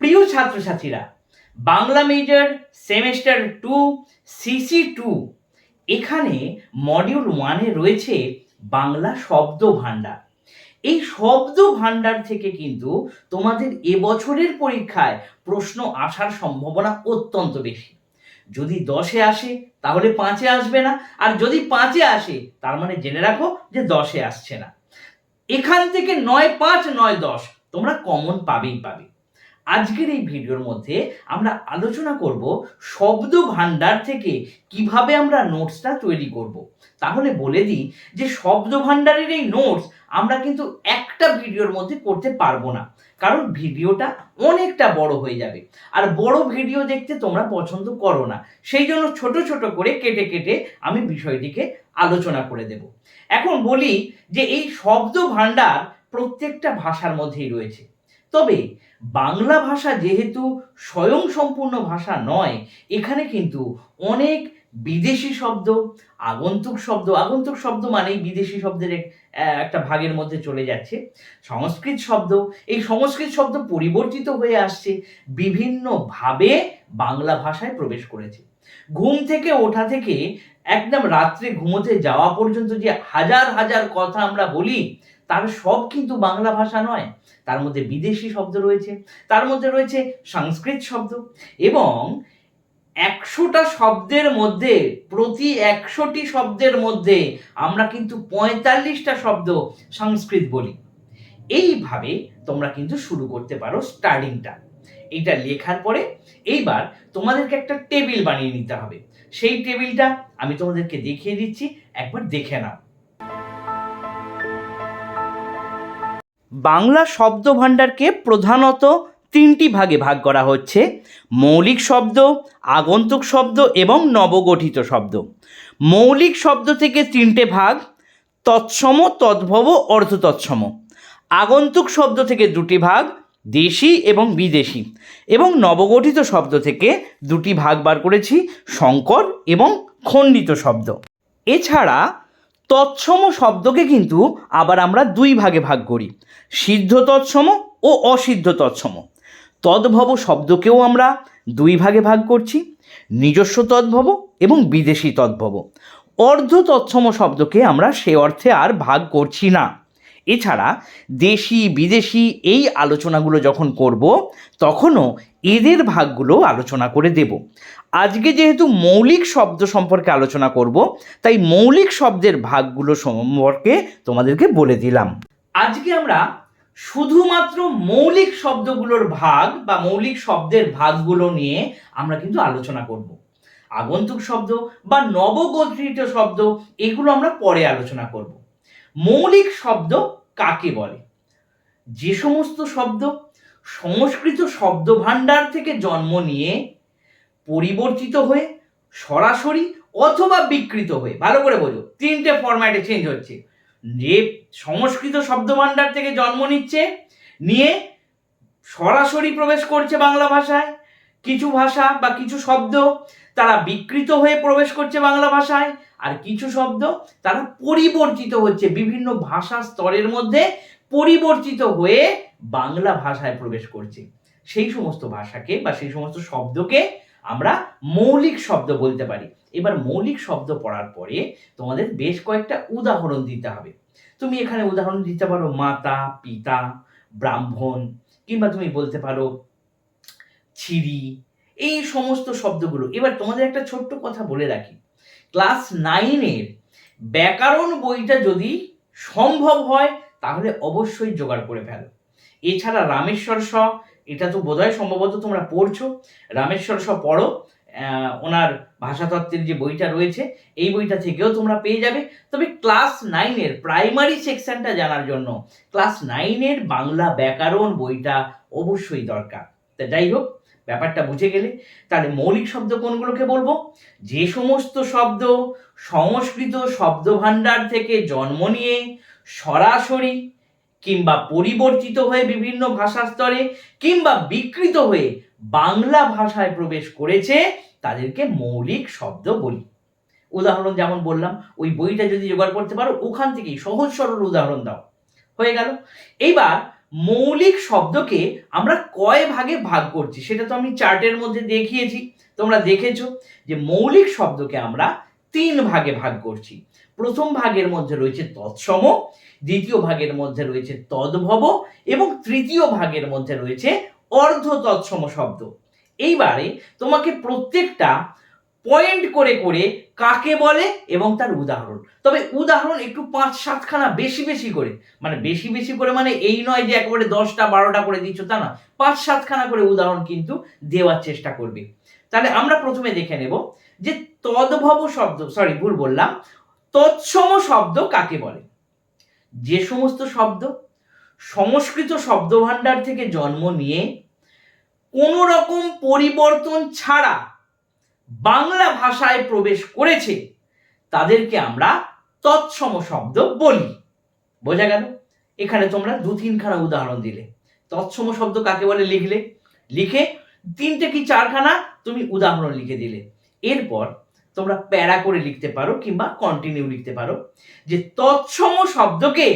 প্রিয় ছাত্রছাত্রীরা, Bangla major semester two CC two এখানে মডিউল ওয়ানে রয়েছে বাংলা শব্দ ভাণ্ডার। এই শব্দ ভাণ্ডার থেকে কিন্তু তোমাদের এবছরের পরীক্ষায় প্রশ্ন আসার সম্ভাবনা অত্যন্ত বেশি। যদি দশে আসে, তাহলে পাঁচে আসবে না, আর যদি পাঁচে আসে, তার মানে জেনে রাখো যে দশে আসছে না। এখান থেকে নয় পাঁচ, নয় দশ, তোমরা কমন পাবেই পাবে। আজকের এই ভিডিওর মধ্যে আমরা আলোচনা করব শব্দ ভাণ্ডার থেকে কীভাবে আমরা নোটসটা তৈরি করব। তাহলে বলে দিই যে শব্দ ভাণ্ডারের এই নোটস আমরা কিন্তু একটা ভিডিওর মধ্যে করতে পারব না, কারণ ভিডিওটা অনেকটা বড় হয়ে যাবে। আর বড় ভিডিও দেখতে তোমরা পছন্দ করো না, সেই জন্য ছোট ছোট করে কেটে কেটে আমি বিষয়টিকে আলোচনা করে দেব। এখন বলি যে এই শব্দ ভাণ্ডার প্রত্যেকটা ভাষার মধ্যেই রয়েছে। তবে বাংলা ভাষা যেহেতু স্বয়ং সম্পূর্ণ ভাষা নয়, এখানে কিন্তু অনেক বিদেশি শব্দ, আগন্তুক শব্দ আগন্তুক শব্দ মানেই বিদেশি শব্দের একটা ভাগের মধ্যে চলে যাচ্ছে। সংস্কৃত শব্দ, এই সংস্কৃত শব্দ পরিবর্তিত হয়ে আসছে, বিভিন্নভাবে বাংলা ভাষায় প্রবেশ করেছে। ঘুম থেকে ওঠা থেকে একদম রাত্রে ঘুমোতে যাওয়া পর্যন্ত যে হাজার হাজার কথা আমরা বলি তার সব কিন্তু বাংলা ভাষা নয়, তার মধ্যে বিদেশি শব্দ রয়েছে, তার মধ্যে রয়েছে সংস্কৃত শব্দ এবং একশোটা শব্দের মধ্যে, প্রতি একশোটি শব্দের মধ্যে আমরা কিন্তু পঁয়তাল্লিশটা শব্দ সংস্কৃত বলি। এইভাবে তোমরা কিন্তু শুরু করতে পারো স্টার্টিংটা। এইটা লেখার পরে এইবার তোমাদেরকে একটা টেবিল বানিয়ে নিতে হবে। সেই টেবিলটা আমি তোমাদেরকে দেখিয়ে দিচ্ছি, একবার দেখে নাও। বাংলা শব্দ ভাণ্ডারকে প্রধানত তিনটি ভাগে ভাগ করা হচ্ছে, মৌলিক শব্দ, আগন্তুক শব্দ এবং নবগঠিত শব্দ। মৌলিক শব্দ থেকে তিনটে ভাগ, তৎসম, তদ্ভব, অর্ধতৎসম। আগন্তুক শব্দ থেকে দুটি ভাগ, দেশি এবং বিদেশি। এবং নবগঠিত শব্দ থেকে দুটি ভাগ বার করেছি সংকর এবং খণ্ডিত শব্দ। এছাড়া তৎসম শব্দকে কিন্তু আবার আমরা দুই ভাগে ভাগ করি। সিদ্ধ তৎসম ও অসিদ্ধ তৎসম। তদ্ভব শব্দকেও আমরা দুই ভাগে ভাগ করছি, নিজস্ব তদ্ভব এবং বিদেশি তদ্ভব। অর্ধ তৎসম শব্দকে আমরা সে অর্থে আর ভাগ করছি না। এছাড়া দেশি, বিদেশি এই আলোচনাগুলো যখন করব, তখনও এদের ভাগগুলো আলোচনা করে দেব। আজকে যেহেতু মৌলিক শব্দ সম্পর্কে আলোচনা করব, তাই মৌলিক শব্দের ভাগগুলো সম্পর্কে তোমাদেরকে বলে দিলাম। আজকে আমরা শুধুমাত্র মৌলিক শব্দগুলোর ভাগ বা মৌলিক শব্দের ভাগগুলো নিয়ে আমরা কিন্তু আলোচনা করব। আগন্তুক শব্দ বা নবগঠিত শব্দ, এগুলো আমরা পরে আলোচনা করব। মৌলিক শব্দ কাকে বলে? যে সমস্ত শব্দ সংস্কৃত শব্দ ভাণ্ডার থেকে জন্ম নিয়ে পরিবর্তিত হয়ে সরাসরি অথবা বিকৃত হয়ে, ভালো করে বোঝো, তিনটে ফরম্যাটে চেঞ্জ হচ্ছে। যে সংস্কৃত শব্দ শব্দভাণ্ডার থেকে জন্ম নিচ্ছে, নিয়ে সরাসরি প্রবেশ করছে বাংলা ভাষায়। কিছু ভাষা বা কিছু শব্দ তারা বিকৃত হয়ে প্রবেশ করছে বাংলা ভাষায়, আর কিছু শব্দ তারা পরিবর্তিত হচ্ছে বিভিন্ন ভাষা স্তরের মধ্যে পরিবর্তিত হয়ে বাংলা ভাষায় প্রবেশ করছে। সেই সমস্ত ভাষাকে বা সেই সমস্ত শব্দকে আমরা মৌলিক শব্দ বলতে পারি। এবার মৌলিক শব্দ পড়ার পরে তোমাদের বেশ কয়েকটা উদাহরণ দিতে হবে। তুমি এখানে উদাহরণ দিতে পারো মাতা, পিতা, ব্রাহ্মণ, কিংবা তুমি বলতে পারো ছিরি এই সমস্ত শব্দগুলো। এবার তোমাদের একটা ছোট্ট কথা বলে রাখি। ক্লাস নাইনের ব্যাকরণ বইটা যদি সম্ভব হয়, তাহলে অবশ্যই জোগাড় করে ফেলো। এছাড়া রামেশ্বর স, এটা তো বোধহয় সম্ভবত তোমরা পড়ছো। রামেশ্বর স পড়ো ওনার ভাষাতত্ত্বের যে বইটা রয়েছে, এই বইটা থেকেও তোমরা পেয়ে যাবে। তবে ক্লাস নাইনের প্রাইমারি সেকশনটা জানার জন্য ক্লাস নাইনের বাংলা ব্যাকরণ বইটা অবশ্যই দরকার। তা যাই হোক ব্যাপারটা বুঝে গেলে তাহলে মৌলিক শব্দ কোনগুলোকে বলব? যে সমস্ত শব্দ সংস্কৃত শব্দভাণ্ডার থেকে জন্ম নিয়ে সরাসরি কিংবা পরিবর্তিত হয়ে বিভিন্ন ভাষা স্তরে কিংবা বিকৃত হয়ে বাংলা ভাষায় প্রবেশ করেছে, তাদেরকে মৌলিক শব্দ বলি। উদাহরণ যেমন বললাম, ওই বইটা যদি জোগাড় করতে পারো, ওখান থেকেই সহজ সরল উদাহরণ দাও। হয়ে গেল। এইবার মৌলিক শব্দকে আমরা কয় ভাগে ভাগ করছি? সেটা তো আমি চার্টের মধ্যে দেখিয়েছি। তোমরা দেখেছ যে মৌলিক শব্দকে আমরা তিন ভাগে ভাগ করছি। প্রথম ভাগের মধ্যে রয়েছে তৎসম, দ্বিতীয় ভাগের মধ্যে রয়েছে তদ্ভব এবং তৃতীয় ভাগের মধ্যে রয়েছে অর্ধ তৎসম শব্দ। এইবারে তোমাকে প্রত্যেকটা পয়েন্ট করে করে কাকে বলে এবং তার উদাহরণ। তবে উদাহরণ একটু পাঁচ সাতখানা বেশি বেশি করে। মানে বেশি বেশি করে মানে এই নয় যে একেবারে দশটা, বারোটা করে দিচ্ছ তা না। পাঁচ সাতখানা করে উদাহরণ কিন্তু দেওয়ার চেষ্টা করবে। তাহলে আমরা প্রথমে দেখে নেব যে তদ্ভব শব্দ সরি ভুল বললাম। তৎসম শব্দ কাকে বলে? যে সমস্ত শব্দ, সংস্কৃত শব্দভাণ্ডার থেকে জন্ম নিয়ে কোনো রকম পরিবর্তন ছাড়া বাংলা ভাষায় প্রবেশ করেছে, তাদেরকে আমরা তৎসম শব্দ বলি। বোঝা গেল? এখানে তোমরা দু তিনখানা উদাহরণ দিলে। তৎসম শব্দ কাকে বলে লিখলে? লিখে তিনটে কি চারখানা তুমি উদাহরণ লিখে দিলে। এরপর তোমরা প্যারা করে লিখতে পারো কিংবা কন্টিনিউ লিখতে পারো যে তৎসম শব্দকে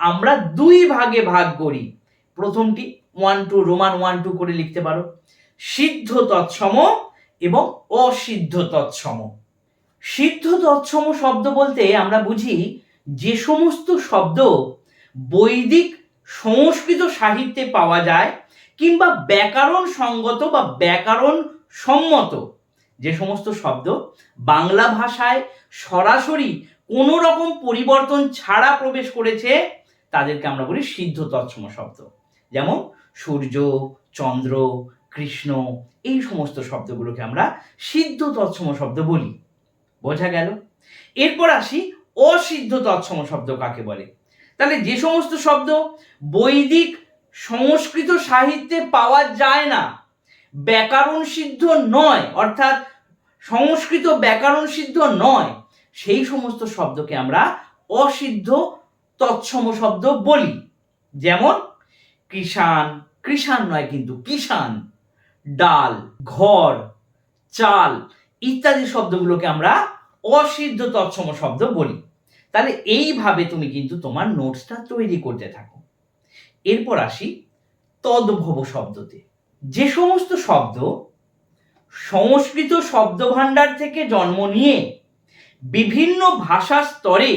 আমরা দুই ভাগে ভাগ করি। প্রথমটি one two Roman one two করে লিখতে পারো। সিদ্ধ তৎসম এবং অসিদ্ধ তৎসম সিদ্ধ তৎসম শব্দ বলতে আমরা বুঝি যে সমস্ত শব্দ বৈদিক সংস্কৃত সাহিত্যে পাওয়া যায় কিংবা ব্যাকরণ সঙ্গত বা ব্যাকরণ সম্মত। যে সমস্ত শব্দ বাংলা ভাষায় সরাসরি কোনো রকম পরিবর্তন ছাড়া প্রবেশ করেছে, তাদেরকে আমরা বলি সিদ্ধ তৎসম শব্দ। যেমন সূর্য, চন্দ্র কৃষ্ণ, এই সমস্ত শব্দগুলোকে আমরা সিদ্ধ তৎসম শব্দ বলি। বোঝা গেল? এরপর আসি অসিদ্ধ তৎসম শব্দ কাকে বলে? তাহলে যে সমস্ত শব্দ বৈদিক সংস্কৃত সাহিত্যে পাওয়া যায় না, ব্যাকরণ সিদ্ধ নয়, অর্থাৎ সংস্কৃত ব্যাকরণ সিদ্ধ নয়, সেই সমস্ত শব্দকে আমরা অসিদ্ধ তৎসম শব্দ বলি। যেমন, কৃষাণ কৃষাণ নয় কিন্তু ডাল ঘর, চাল ইত্যাদি শব্দগুলোকে আমরা অসিদ্ধ তৎসম শব্দ বলি। তাহলে এইভাবে তুমি কিন্তু তোমার নোটসটা তৈরি করতে থাকো। এরপর আসি তদ্ভব শব্দতে। যে সমস্ত শব্দ সংস্কৃত শব্দভাণ্ডার থেকে জন্ম নিয়ে বিভিন্ন ভাষা স্তরে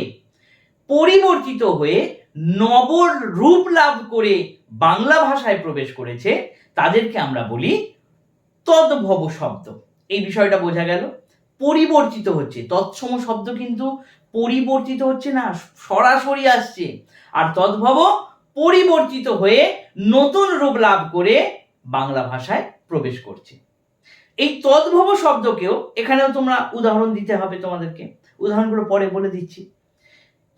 পরিবর্তিত হয়ে নব রূপ লাভ করে বাংলা ভাষায় প্রবেশ করেছে, তাদেরকে আমরা বলি তদ্ভব শব্দ। এই বিষয়টা বোঝা গেল। পরিবর্তিত হচ্ছে। তৎসম শব্দ কিন্তু পরিবর্তিত হচ্ছে না, সরাসরি আসছে। আর তদ্ভব পরিবর্তিত হয়ে নতুন রূপ লাভ করে বাংলা ভাষায় প্রবেশ করছে। এই তদ্ভব শব্দকেও এখানেও তোমরা উদাহরণ দিতে হবে তোমাদেরকে। উদাহরণগুলো পরে বলে দিচ্ছি।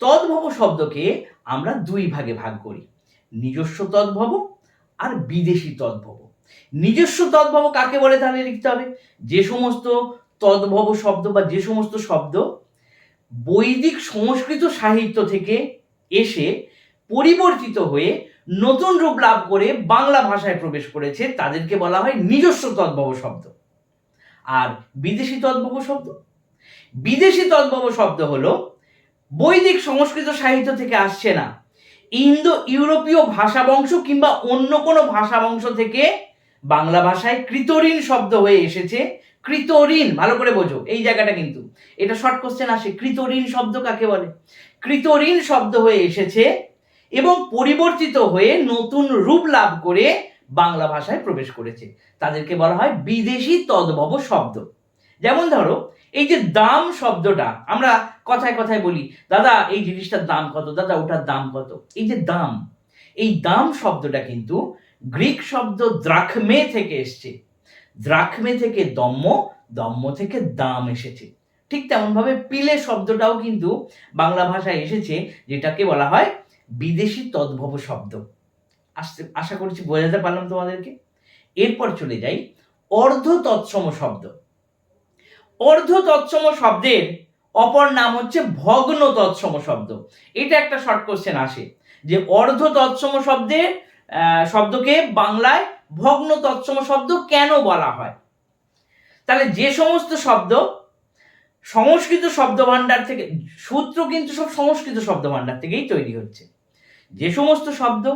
তদ্ভব শব্দকে আমরা দুই ভাগে ভাগ করি। নিজস্ব তদ্ভব আর বিদেশি তদ্ভব। নিজস্ব তদ্ভব কাকে বলে তাহলে লিখতে হবে? যে সমস্ত তদ্ভব শব্দ বা যে সমস্ত শব্দ বৈদিক সংস্কৃত সাহিত্য থেকে এসে পরিবর্তিত হয়ে নতুন রূপ লাভ করে বাংলা ভাষায় প্রবেশ করেছে, তাদেরকে বলা হয় নিজস্ব তদ্ভব শব্দ। আর বিদেশি তদ্ভব শব্দ? বিদেশি তদ্ভব শব্দ হলো বৈদিক সংস্কৃত সাহিত্য থেকে আসছে না। ইন্দো ইউরোপীয় ভাষা বংশ কিংবা অন্য কোনো ভাষা বংশ থেকে বাংলা ভাষায় কৃতঋণ শব্দ হয়ে এসেছে। কৃতঋণ, ভালো করে বোঝো, এই জায়গাটা কিন্তু। এটা শর্ট কোশ্চেন আসে, কৃতঋণ শব্দ কাকে বলে? কৃতঋণ শব্দ হয়ে এসেছে এবং পরিবর্তিত হয়ে নতুন রূপ লাভ করে বাংলা ভাষায় প্রবেশ করেছে। তাদেরকে বলা হয় বিদেশি তদ্ভব শব্দ। যেমন ধরো, এই যে দাম শব্দটা, আমরা কথায় কথায় বলি, দাদা, এই জিনিসটার দাম কত? দাদা, ওটার দাম কত? এই যে দাম, এই দাম শব্দটা কিন্তু গ্রিক শব্দ দ্রাখমে থেকে এসছে। দ্রাখমে থেকে দম্ম দম্ম থেকে দাম এসেছে। ঠিক তেমনভাবে পিলে শব্দটাও কিন্তু বাংলা ভাষায় এসেছে, যেটাকে বলা হয় বিদেশি তদ্ভব শব্দ। আসতে আশা করছি বোঝাতে পারলাম তোমাদেরকে? এরপর চলে যাই, অর্ধ তৎসম শব্দ। অর্ধ তৎসম শব্দের অপর নাম হচ্ছে ভগ্ন তৎসম শব্দ। এটা একটা শর্ট কোশ্চেন আসে, যে অর্ধ তৎসম শব্দের শব্দকে বাংলায় ভগ্ন তৎসম শব্দ কেন বলা হয়? তাহলে যে সমস্ত শব্দ সংস্কৃত শব্দ ভাণ্ডার থেকে, সূত্র কিন্তু সব সংস্কৃত শব্দ ভাণ্ডার থেকেই তৈরি হচ্ছে। যে সমস্ত শব্দ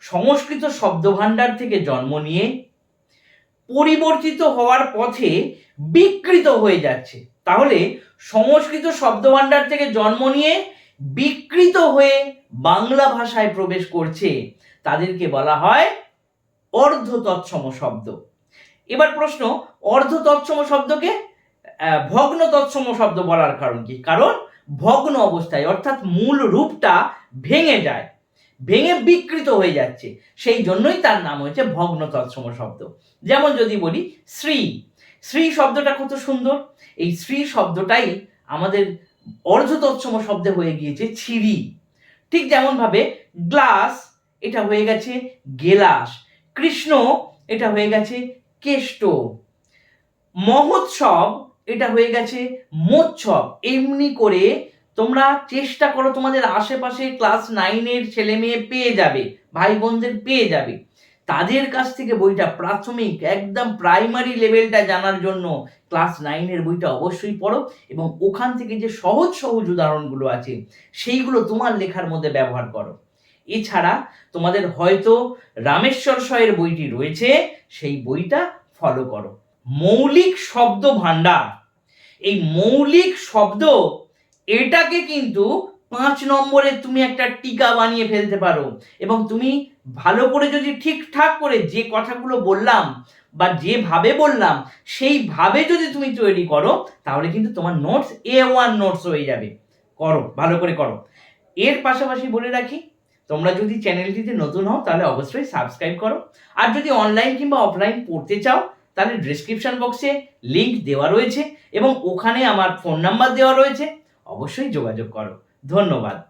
সংস্কৃত শব্দভাণ্ডার থেকে জন্ম নিয়ে পরিবর্তিত হওয়ার পথে বিকৃত হয়ে যাচ্ছে। তাহলে সংস্কৃত শব্দভাণ্ডার থেকে জন্ম নিয়ে বিকৃত হয়ে বাংলা ভাষায় প্রবেশ করছে তাদেরকে বলা হয় অর্ধ তৎসম শব্দ। এবার প্রশ্ন অর্ধ তৎসম শব্দকে ভগ্ন তৎসম শব্দ বলার কারণ কি? কারণ ভগ্ন অবস্থায়, অর্থাৎ মূল রূপটা ভেঙে যায়, ভেঙে বিকৃত হয়ে যাচ্ছে। সেই জন্যই তার নাম হয়েছে ভগ্ন তৎসম শব্দ। যেমন যদি বলি শ্রী শ্রী শব্দটা কত সুন্দর। এই শ্রী শব্দটাই আমাদের অর্ধ তৎসম শব্দে হয়ে গিয়েছে ছিরি। ঠিক যেমনভাবে গ্লাস এটা হয়ে গেছে গেলাস। কৃষ্ণ, এটা হয়ে গেছে কেষ্ট। মহোৎসব, এটা হয়ে গেছে মোৎসব। এমনি করে তোমরা চেষ্টা করো তোমাদের আশেপাশে ক্লাস নাইনের ছেলে মেয়ে পেয়ে যাবে, ভাই বোনদের পেয়ে যাবে। তাদের কাছ থেকে বইটা প্রাথমিক, একদম প্রাইমারি লেভেলটা জানার জন্য ক্লাস নাইনের বইটা অবশ্যই পড়ো এবং ওখান থেকে যে সহজ সহজ উদাহরণগুলো আছে, সেইগুলো তোমার লেখার মধ্যে ব্যবহার করো। এছাড়া তোমাদের হয়তো রামেশ্বর শয়ের বইটি রয়েছে, সেই বইটা ফলো করো। মৌলিক শব্দ ভাণ্ডার। এই মৌলিক শব্দ, এটাকে কিন্তু পাঁচ নম্বরে তুমি একটা টিকা বানিয়ে ফেলতে পারো এবং তুমি ভালো করে যদি ঠিকঠাক করে যে কথাগুলো বললাম বা যেভাবে বললাম সেইভাবে যদি তুমি তৈরি করো, তাহলে কিন্তু তোমার নোটস এ ওয়ান নোটস হয়ে যাবে। করো, ভালো করে করো। এর পাশাপাশি বলে রাখি তোমরা যদি চ্যানেলটিতে নতুন হও, তাহলে অবশ্যই সাবস্ক্রাইব করো। আর যদি অনলাইন কিংবা অফলাইন পড়তে চাও, তাহলে ডিসক্রিপশন বক্সে লিঙ্ক দেওয়া রয়েছে এবং ওখানে আমার ফোন নাম্বার দেওয়া রয়েছে। অবশ্যই যোগাযোগ করো। ধন্যবাদ।